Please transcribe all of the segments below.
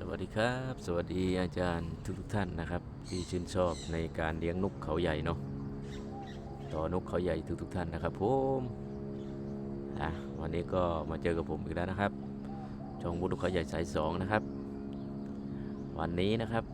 สวัสดีครับ สวัสดีอาจารย์ทุกท่านนะครับ ที่ชื่นชอบในการเลี้ยงนกเขาใหญ่เนาะต่อนกเขาใหญ่ทุกทุกท่านนะครับผมอะวันนี้ก็มาเจอกับผมอีกแล้วนะครับช่องบุญนกเขาใหญ่สายสองนะครับ วันนี้นะครับ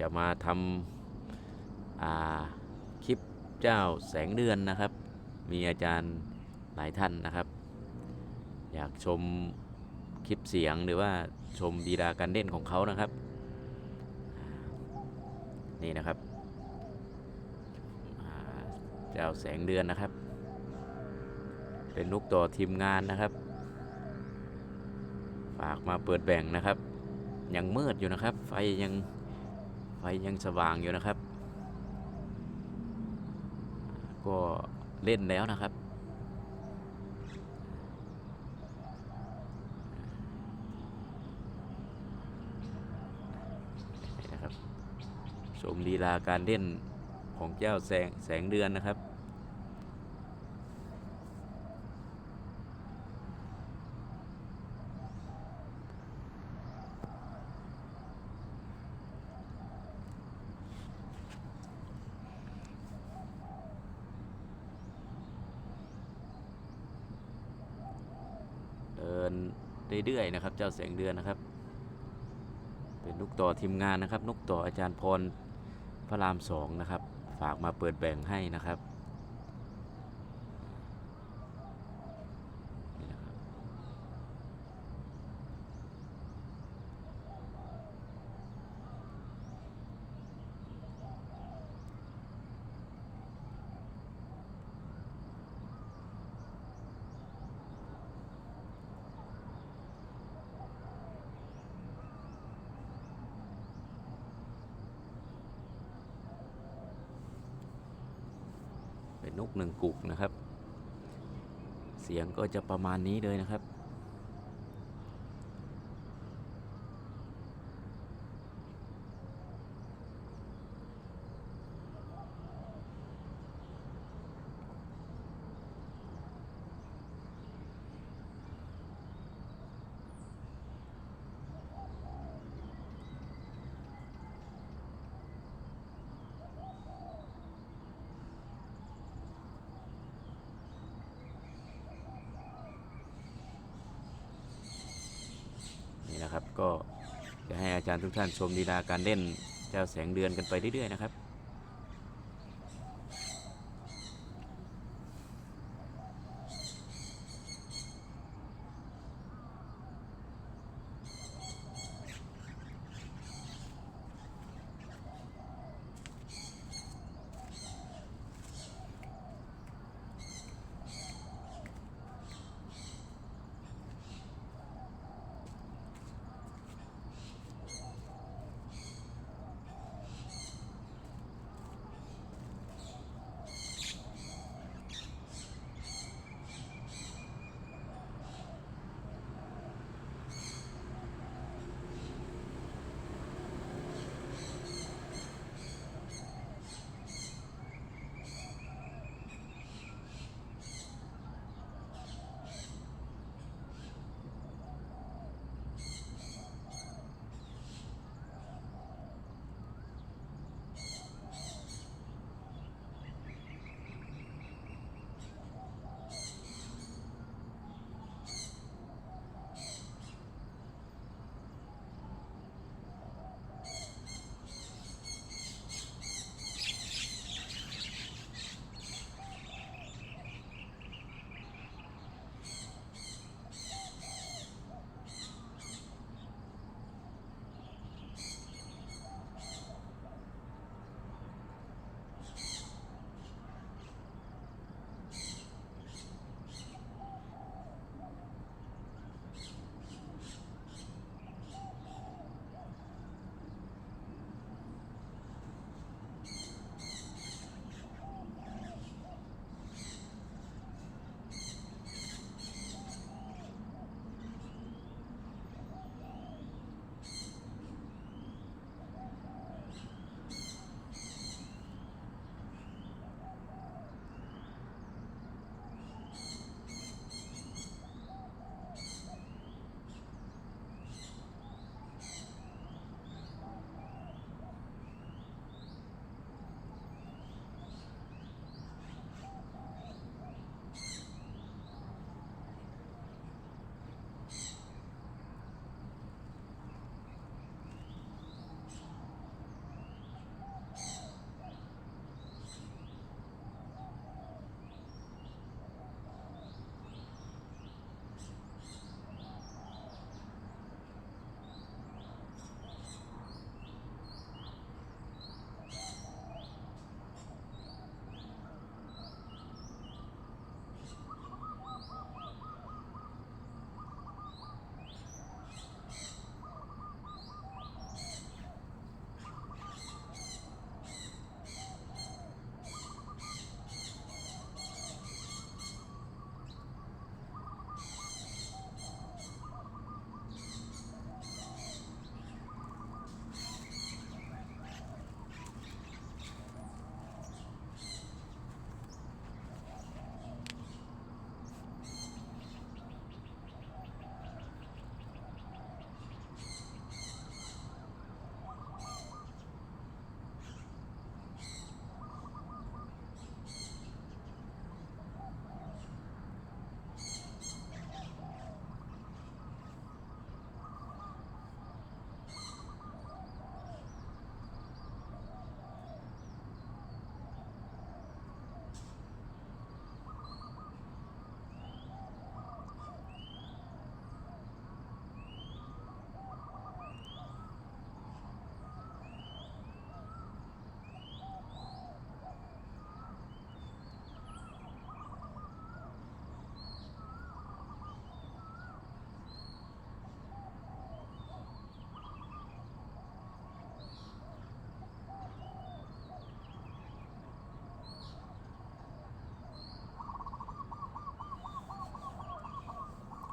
จะมาทำคลิปเจ้าแสงเดือนนะครับ มีอาจารย์หลายท่านนะครับ อยากชมคลิปเสียงหรือว่า ชมดีดาการเล่นของเขานะครับ นี่นะครับเจ้าแสงเดือนนะครับ เป็นลูกต่อทีมงานนะครับ ฝากมาเปิดแบ่งนะครับ ยังมืดอยู่นะครับ ไฟยังไฟยังสว่างอยู่นะครับ ก็เล่นแล้วนะครับ นี่นะครับชม ลีลาการเล่นของเจ้าแสงแสงเดือนนะครับ เดินเรื่อยๆนะครับ เจ้าแสงเดือนนะครับ เป็นนกต่อทีมงานนะครับ นกต่ออาจารย์พร พระรามสองนะครับ ฝากมาเปิดแบ่งให้นะครับ นกหนึ่งกุกนะครับ เสียงก็จะประมาณนี้เลยนะครับ ก็จะให้อาจารย์ทุกท่านชมลีลาการเล่นเจ้าแสงเดือนกันไปเรื่อยๆนะครับ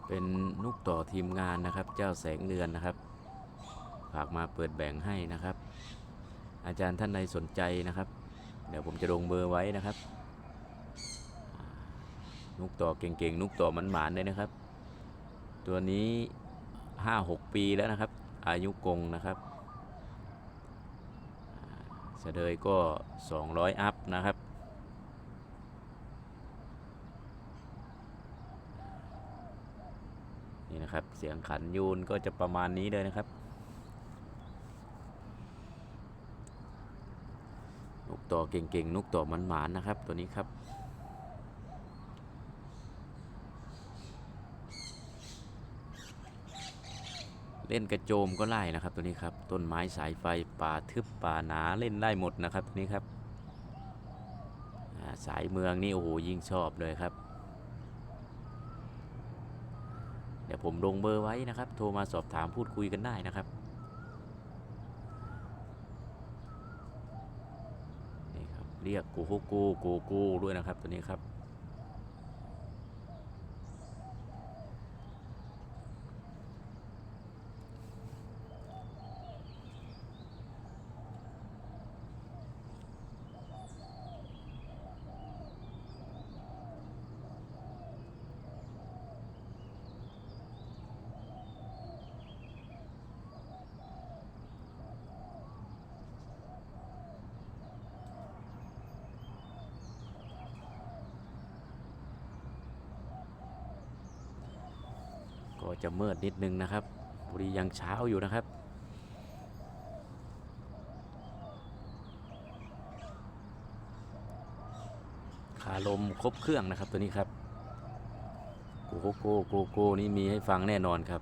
เป็นนุกต่อทีมงานนะครับ เจ้าแสงเดือนนะครับ ฝากมาเปิดแบ่งให้นะครับ อาจารย์ท่านใดสนใจนะครับ เดี๋ยวผมจะลงเบอร์ไว้นะครับนุกต่อเก่งๆนุกต่อมันหมานๆเลยนะครับ ตัวนี้5-6ปีแล้วนะครับ อายุกงนะครับเสดยก็ 200 อัพนะครับ นะครับ เสียงขันยูนก็จะประมาณนี้เลยนะครับนกต่อเก่งๆนกต่อมันหมานๆนะครับ ตัวนี้ครับ เล่นกระโจมก็ไล่นะครับ ตัวนี้ครับต้นไม้สายไฟป่าทึบป่าหนาเล่นได้หมดนะครับตัวนี้ครับสายเมืองนี่โอ้โหยิ่งชอบเลยครับ เดี๋ยวผมลงเบอร์ไว้นะครับ โทรมาสอบถามพูดคุยกันได้นะครับนี่ครับเรียกกูฮูกูกูกูด้วยนะครับตัวนี้ครับ จะมืดนิดนึงนะครับบุรียังเช้าอยู่นะครับคาลมครบเครื่องนะครับตัวนี้ครับโกโกโกโกโกนี่มีให้ฟังแน่นอนครับ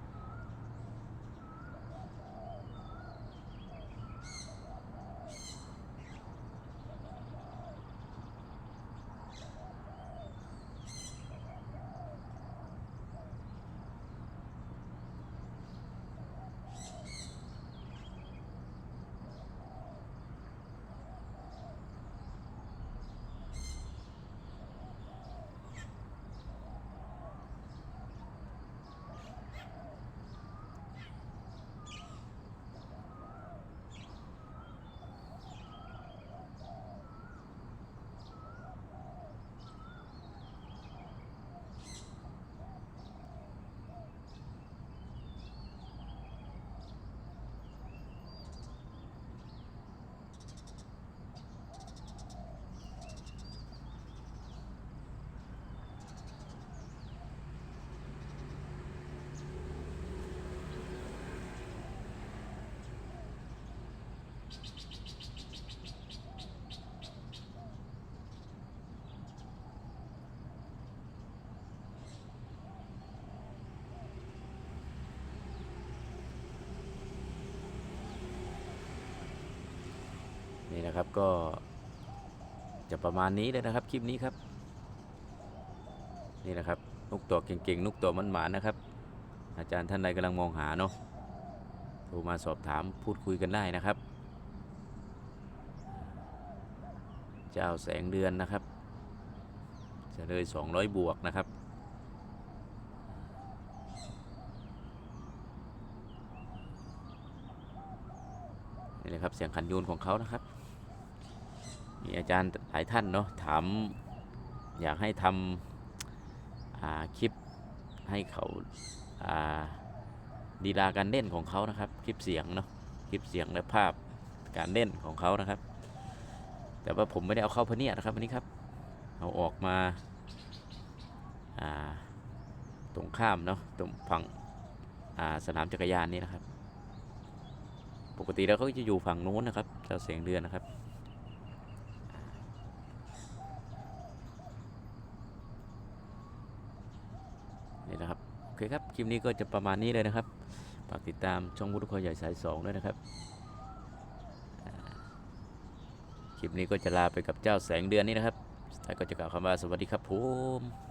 นี่นะครับก็จะประมาณนี้เลยนะครับคลิปนี้ครับ นี่นะครับนกตัวเก่งๆนกตัวมันหมานะครับ อาจารย์ท่านใดกำลังมองหาเนาะโทรมาสอบถามพูดคุยกันได้นะครับ เจ้าแสงเดือนนะครับจะเลย200 บวกนะครับ นี่เลยครับเสียงขันยูนของเขานะครับ มีอาจารย์หลายท่านเนาะถาม อยากให้ทำคลิปให้เขาอ่าดีลาการเล่นของเขานะครับ คลิปเสียงเนาะคลิปเสียงและภาพการเล่นของเขานะครับ แต่ว่าผมไม่ได้เอาเข้าพเนียดนะครับวันนี้ครับ เอาออกมาาตรงข้ามเนาะตรงฝั่งสนามจักรยานนี่นะครับ ปกติแล้วเขาจะอยู่ฝั่งโน้นนะครับเจ้าเสียงเดือนนะครับนี่นะครับโอเคครับคลิปนี้ก็จะประมาณนี้เลยนะครับฝากติดตามช่องพุทธคอยใหญ่สายสองด้วยนะครับอ่า คลิปนี้ก็จะลาไปกับเจ้าแสงเดือนนี้นะครับสุดท้ายก็จะกล่าวคำว่าสวัสดีครับผม